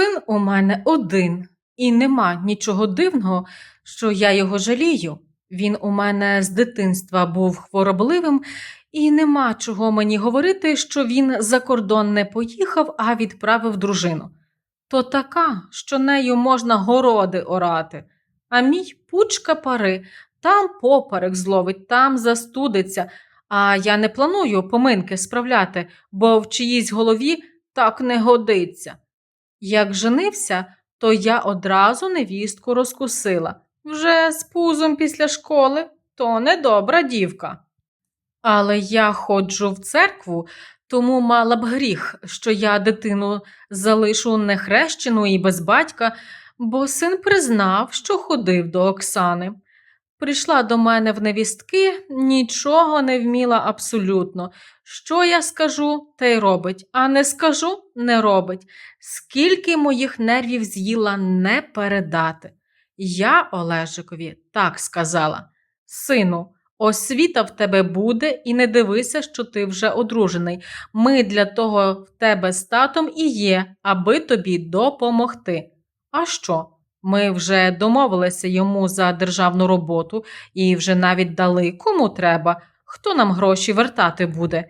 Син у мене один, і нема нічого дивного, що я його жалію. Він у мене з дитинства був хворобливим, і нема чого мені говорити, що він за кордон не поїхав, а відправив дружину. То така, що нею можна городи орати, а мій пучка пари, там поперек зловить, там застудиться. А я не планую поминки справляти, бо в чиїсь голові так не годиться. Як женився, то я одразу невістку розкусила. Вже з пузом після школи, то недобра дівка. Але я ходжу в церкву, тому мала б гріх, що я дитину залишу нехрещену і без батька, бо син признав, що ходив до Оксани. Прийшла до мене в невістки, нічого не вміла абсолютно. Що я скажу, те й робить, а не скажу, не робить. Скільки моїх нервів з'їла не передати. Я Олежикові так сказала: Сину, освіта в тебе буде, і не дивися, що ти вже одружений. Ми для того в тебе з татом і є, аби тобі допомогти. А що? Ми вже домовилися йому за державну роботу і вже навіть дали кому треба, хто нам гроші вертати буде.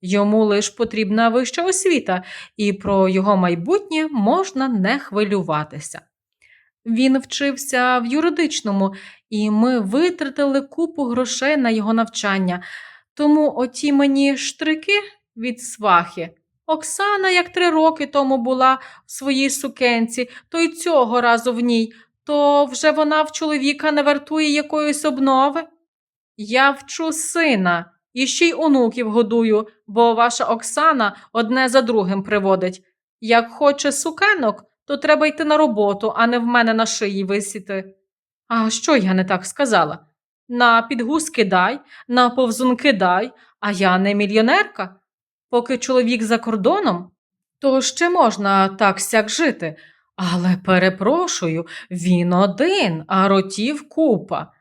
Йому лиш потрібна вища освіта, і про його майбутнє можна не хвилюватися. Він вчився в юридичному, і ми витратили купу грошей на його навчання. Тому оті мені штрики від свахи. Оксана, як три роки тому була в своїй сукенці, то й цього разу в ній, то вже вона в чоловіка не вартує якоїсь обнови. Я вчу сина і ще й онуків годую, бо ваша Оксана одне за другим приводить. Як хоче сукенок, то треба йти на роботу, а не в мене на шиї висіти. А що я не так сказала? На підгузки дай, на повзунки дай, а я не мільйонерка. Поки чоловік за кордоном, то ще можна так сяк жити. Але перепрошую, він один, а ротів купа.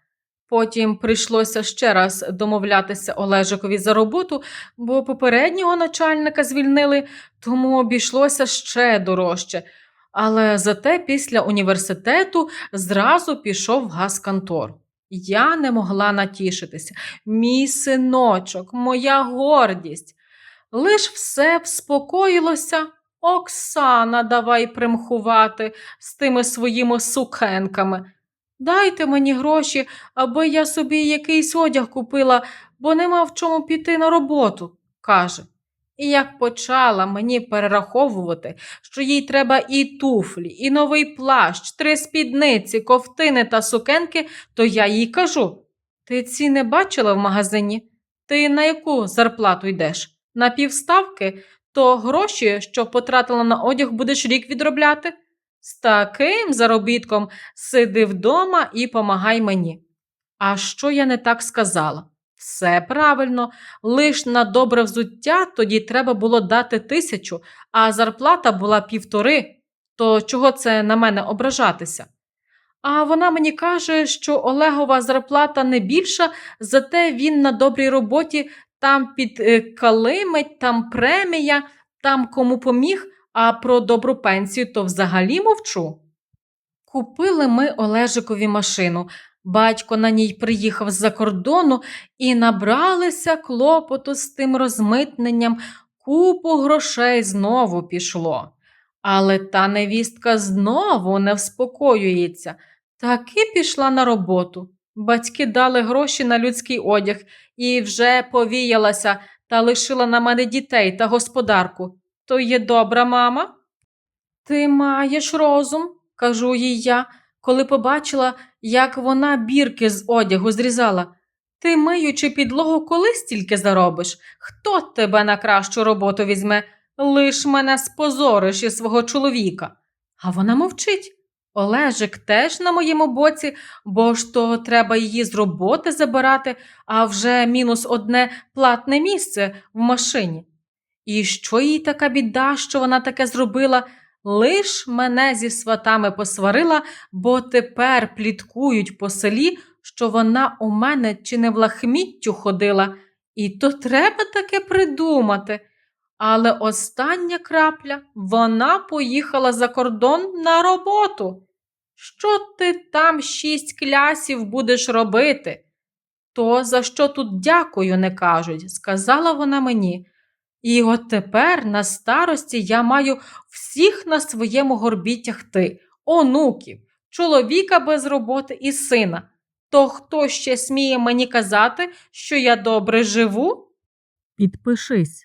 Потім прийшлося ще раз домовлятися Олежикові за роботу, бо попереднього начальника звільнили, тому обійшлося ще дорожче. Але зате після університету зразу пішов в газконтор. Я не могла натішитися. Мій синочок, моя гордість. Лиш все вспокоїлося. Оксана, давай примхувати з тими своїми сукенками. Дайте мені гроші, аби я собі якийсь одяг купила, бо нема в чому піти на роботу, каже. І як почала мені перераховувати, що їй треба і туфлі, і новий плащ, три спідниці, ковтини та сукенки, то я їй кажу: ти ці не бачила в магазині? Ти на яку зарплату йдеш? На півставки, то гроші, що потратила на одяг, будеш рік відробляти? З таким заробітком сиди вдома і помагай мені. А що я не так сказала? Все правильно, лиш на добре взуття тоді треба було дати тисячу, а зарплата була півтори. То чого це на мене ображатися? А вона мені каже, що Олегова зарплата не більша, зате він на добрій роботі там під е, калимить, там премія, там кому поміг, а про добру пенсію то взагалі мовчу. Купили ми Олежикові машину. Батько на ній приїхав з-за кордону і набралися клопоту з тим розмитненням, купу грошей знову пішло. Але та невістка знову не вспокоюється, таки пішла на роботу. Батьки дали гроші на людський одяг і вже повіялася та лишила на мене дітей та господарку. То є добра мама? Ти маєш розум, кажу їй я, коли побачила, як вона бірки з одягу зрізала. Ти, миючи підлогу, коли стільки заробиш? Хто тебе на кращу роботу візьме? Лиш мене спозориш із свого чоловіка. А вона мовчить. Олежик теж на моєму боці, бо ж то треба її з роботи забирати, а вже мінус одне платне місце в машині. І що їй така біда, що вона таке зробила? Лиш мене зі сватами посварила, бо тепер пліткують по селі, що вона у мене чи не в лахміттю ходила. І то треба таке придумати. Але остання крапля вона поїхала за кордон на роботу. Що ти там шість клясів будеш робити? То за що тут дякую не кажуть, сказала вона мені. І от тепер на старості я маю всіх на своєму горбі тягти, онуків, чоловіка без роботи і сина. То хто ще сміє мені казати, що я добре живу? Підпишись.